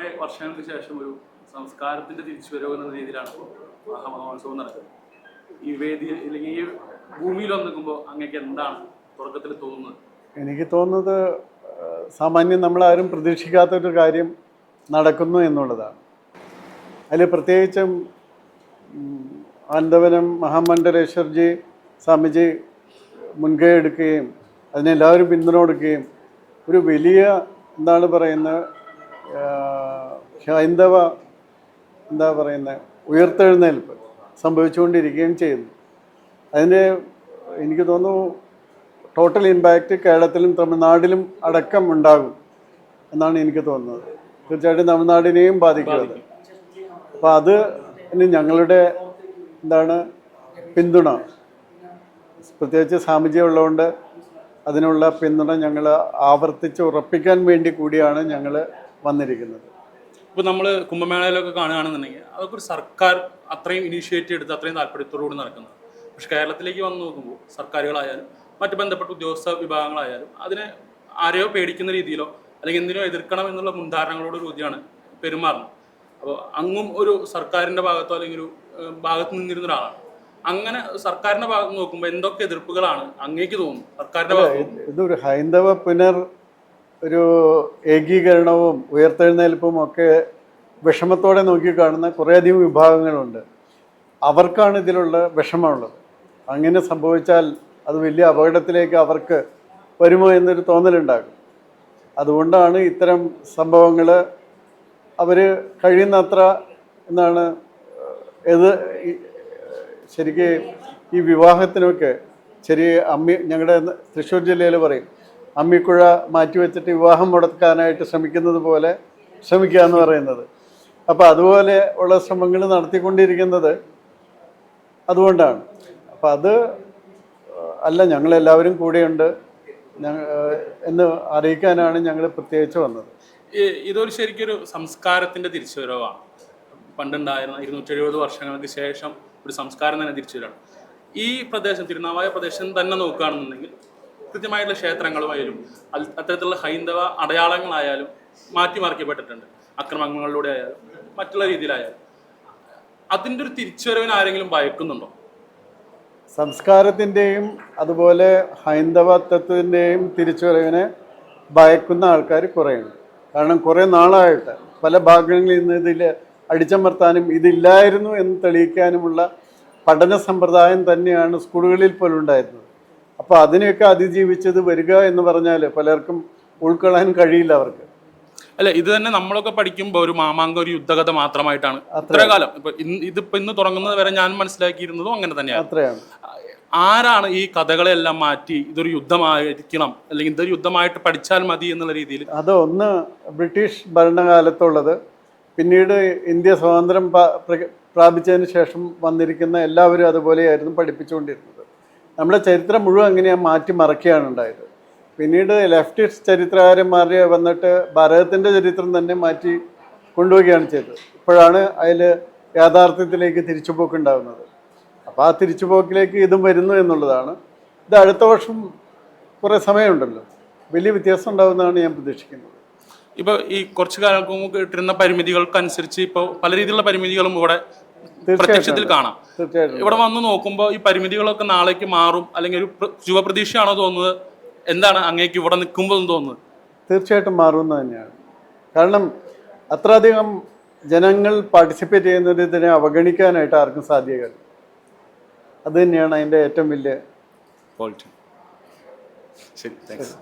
കുറെ വർഷങ്ങൾക്ക് ശേഷം ഒരു സംസ്കാരത്തിന്റെ തിരിച്ചുവരവ് എന്ന രീതിയിലാണ് മഹാമഹോത്സവം നടക്കുന്നത്. ഈ വേദി അല്ലെങ്കിൽ ഈ ഭൂമിയിൽ വന്ന് നിൽക്കുമ്പോൾ അങ്ങേക്ക് എന്താണ് തുടക്കത്തിൽ തോന്നുന്നത്? എനിക്ക് തോന്നുന്നത് സാമാന്യം നമ്മളാരും പ്രതീക്ഷിക്കാത്തൊരു കാര്യം നടക്കുന്നു എന്നുള്ളതാണ്. അതിൽ പ്രത്യേകിച്ചും ആനന്ദവനം മഹാമണ്ഡലേശ്വർജി സ്വാമിജി മുൻകൈ എടുക്കുകയും അതിനെല്ലാവരും പിന്തുണ കൊടുക്കുകയും ഒരു വലിയ എന്താണ് പറയുന്നത് ഹൈന്ദവ എന്താ പറയുന്ന ഉയർത്തെഴുന്നേൽപ്പ് സംഭവിച്ചുകൊണ്ടിരിക്കുകയും ചെയ്യുന്നു. അതിന്റെ എനിക്ക് തോന്നുന്നു ടോട്ടൽ ഇമ്പാക്റ്റ് കേരളത്തിലും തമിഴ്നാട്ടിലും അടക്കം ഉണ്ടാകും എന്നാണ് എനിക്ക് തോന്നുന്നത്. തീർച്ചയായിട്ടും തമിഴ്നാടിനെയും ബാധിക്കുന്നത്. അപ്പോൾ അത് ഞങ്ങളുടെ എന്താണ് പിന്തുണ? പ്രത്യേകിച്ച് സ്വാമിജി ഉള്ളതുകൊണ്ട് അതിനുള്ള പിന്തുണ ഞങ്ങൾ ആവർത്തിച്ച് ഉറപ്പിക്കാൻ വേണ്ടി കൂടിയാണ് ഞങ്ങൾ വന്നിരിക്കുന്നത്. ഇപ്പോൾ നമ്മൾ കുംഭമേളയിലൊക്കെ കാണുകയാണെന്നുണ്ടെങ്കിൽ അതൊക്കെ ഒരു സർക്കാർ അത്രയും ഇനീഷ്യേറ്റീവ് എടുത്ത് അത്രയും താല്പര്യത്തോടുകൂടി നടക്കുന്നത് പക്ഷെ കേരളത്തിലേക്ക് വന്ന് നോക്കുമ്പോൾ സർക്കാരുകളായാലും മറ്റ് ബന്ധപ്പെട്ട ഉദ്യോഗസ്ഥ വിഭാഗങ്ങളായാലും അതിനെ ആരെയോ പേടിക്കുന്ന രീതിയിലോ അല്ലെങ്കിൽ എന്തിനോ എതിർക്കണം എന്നുള്ള മുൻധാരണകളോട് കൂടിയാണ് പെരുമാറുന്നത്. അപ്പോൾ അങ്ങും ഒരു സർക്കാരിന്റെ ഭാഗത്തോ അല്ലെങ്കിൽ ഒരു ഭാഗത്ത് നിന്നിരുന്ന ഒരാളാണ്. അങ്ങനെ സർക്കാരിന്റെ ഭാഗത്ത് നോക്കുമ്പോൾ എന്തൊക്കെ എതിർപ്പുകളാണ് അങ്ങേക്ക് തോന്നുന്നു സർക്കാരിന്റെ ഭാഗത്ത്? ഇതൊരു ഹൈന്ദവ പുനർ ഒരു ഏകീകരണവും ഉയർത്തെഴുന്നേൽപ്പും ഒക്കെ വിഷമത്തോടെ നോക്കിക്കാണുന്ന കുറേയധികം വിഭാഗങ്ങളുണ്ട്. അവർക്കാണ് ഇതിലുള്ള വിഷമമുള്ളത്. അങ്ങനെ സംഭവിച്ചാൽ അത് വലിയ അപകടത്തിലേക്ക് അവർക്ക് വരുമോ എന്നൊരു തോന്നലുണ്ടാകും. അതുകൊണ്ടാണ് ഇത്തരം സംഭവങ്ങൾ അവർ കഴിയുന്നത്ര എന്നാണ് ഏത് ശരിക്കും ഈ വിവാഹത്തിനൊക്കെ ചെറിയ അമ്മി ഞങ്ങളുടെ തൃശ്ശൂർ ജില്ലയിൽ പറയും അമ്മിക്കുഴ മാറ്റിവെച്ചിട്ട് വിവാഹം മുടക്കാനായിട്ട് ശ്രമിക്കുന്നത് പോലെ ശ്രമിക്കുക എന്ന് പറയുന്നത്. അപ്പോൾ അതുപോലെ ഉള്ള ശ്രമങ്ങൾ നടത്തിക്കൊണ്ടിരിക്കുന്നത് അതുകൊണ്ടാണ്. അപ്പം അത് അല്ല ഞങ്ങളെല്ലാവരും കൂടെയുണ്ട്. എന്ന് അറിയിക്കാനാണ് ഞങ്ങൾ പ്രത്യേകിച്ച് വന്നത്. ഇതൊരു ശരിക്കൊരു സംസ്കാരത്തിന്റെ തിരിച്ചുവരവാണ്. പണ്ടുണ്ടായിരുന്ന ഇരുന്നൂറ്റി എഴുപത് വർഷങ്ങൾക്ക് ശേഷം ഒരു സംസ്കാരം തന്നെ തിരിച്ചുവരാണ്. ഈ പ്രദേശം തിരുനാവായ പ്രദേശം തന്നെ നോക്കുകയാണെന്നുണ്ടെങ്കിൽ കൃത്യമായിട്ടുള്ള ക്ഷേത്രങ്ങളുമായാലും അത്തരത്തിലുള്ള ഹൈന്ദവ അടയാളങ്ങളായാലും മാറ്റിമറിക്കപ്പെട്ടിട്ടുണ്ട്. അക്രമങ്ങളിലൂടെ ആയാലും മറ്റുള്ള രീതിയിലായാലും. അതിന്റെ ഒരു തിരിച്ചുവരവിന് ആരെങ്കിലും ഭയക്കുന്നുണ്ടോ? സംസ്കാരത്തിന്റെയും അതുപോലെ ഹൈന്ദവത്വത്തിന്റെയും തിരിച്ചുവരവിനെ ഭയക്കുന്ന ആൾക്കാർ കുറേയുണ്ട്. കാരണം കുറേ നാളായിട്ട് പല ഭാഗങ്ങളിൽ നിന്ന് ഇതിൽ അടിച്ചമർത്താനും ഇതില്ലായിരുന്നു എന്ന് തെളിയിക്കാനുമുള്ള പഠന സമ്പ്രദായം തന്നെയാണ് സ്കൂളുകളിൽ പോലും ഉണ്ടായിരുന്നത് അപ്പോൾ അതിനെയൊക്കെ അതിജീവിച്ചത് വരിക എന്ന് പറഞ്ഞാൽ പലർക്കും ഉൾക്കൊള്ളാൻ കഴിയില്ല അവർക്ക്. അല്ല ഇത് തന്നെ നമ്മളൊക്കെ പഠിക്കുമ്പോൾ ഒരു മാമാങ്ക ഒരു യുദ്ധകഥ മാത്രമായിട്ടാണ്. അത്ര കാലം. ഇപ്പൊ ഇന്ന് ഇതിപ്പോ ഇന്ന് തുടങ്ങുന്നത് വരെ ഞാൻ മനസ്സിലാക്കിയിരുന്നതും അങ്ങനെ തന്നെയാണ്. അത്രയാണ്. ആരാണ് ഈ കഥകളെല്ലാം മാറ്റി ഇതൊരു യുദ്ധമായിരിക്കണം അല്ലെങ്കിൽ ഇതൊരു യുദ്ധമായിട്ട് പഠിച്ചാൽ മതി എന്നുള്ള രീതിയിൽ? അത് ഒന്ന് ബ്രിട്ടീഷ് ഭരണകാലത്തുള്ളത് പിന്നീട് ഇന്ത്യ സ്വാതന്ത്ര്യം പ്രാപിച്ചതിന് ശേഷം വന്നിരിക്കുന്ന എല്ലാവരും അതുപോലെയായിരുന്നു പഠിപ്പിച്ചുകൊണ്ടിരുന്നത്. നമ്മുടെ ചരിത്രം മുഴുവൻ അങ്ങനെയാണ് മാറ്റി മറക്കുകയാണ് ഉണ്ടായത്. പിന്നീട് ലെഫ്റ്റിസ്റ്റ് ചരിത്രകാരന്മാർ വന്നിട്ട് ഭാരതത്തിന്റെ ചരിത്രം തന്നെ മാറ്റി കൊണ്ടുപോവുകയാണ് ചെയ്തത്. ഇപ്പോഴാണ് അതിൽ യാഥാർത്ഥ്യത്തിലേക്ക് തിരിച്ചുപോക്കുണ്ടാകുന്നത് അപ്പോൾ ആ തിരിച്ചുപോക്കിലേക്ക് ഇതും വരുന്നു എന്നുള്ളതാണ്. ഇത് അടുത്ത വർഷം കുറേ സമയമുണ്ടല്ലോ. വലിയ വ്യത്യാസം ഉണ്ടാകുമെന്നാണ് ഞാൻ പ്രതീക്ഷിക്കുന്നത്. ഇപ്പോൾ ഈ കുറച്ച് കാലങ്ങൾക്ക് മുമ്പ് കിട്ടുന്ന പരിമിതികൾക്കനുസരിച്ച് ഇപ്പോൾ പല രീതിയിലുള്ള പരിമിതികളും ഇവിടെ പ്രത്യക്ഷത്തിൽ കാണാം. ഇവിടെ വന്ന് നോക്കുമ്പോൾ ഈ പരിമിതികളൊക്കെ നാളേക്ക് മാറും അല്ലെങ്കിൽ ഒരു പ്ര- ശുഭപ്രതീക്ഷയാണോ തോന്നുന്നത്? എന്താണ് അങ്ങേക്ക് ഇവിടെ നിൽക്കുമ്പോൾ തോന്നുന്നത്? തീർച്ചയായിട്ടും മാറുമെന്ന് തന്നെയാണ്. കാരണം അത്രയധികം ജനങ്ങൾ പാർട്ടിസിപ്പേറ്റ് ചെയ്യുന്നതിനെ ഇതിനെ അവഗണിക്കാനായിട്ട് ആർക്കും സാധ്യതയില്ല. അത് തന്നെയാണ് അതിന്റെ ഏറ്റവും വലിയ ക്വാളിറ്റി ശരി താങ്ക്സ്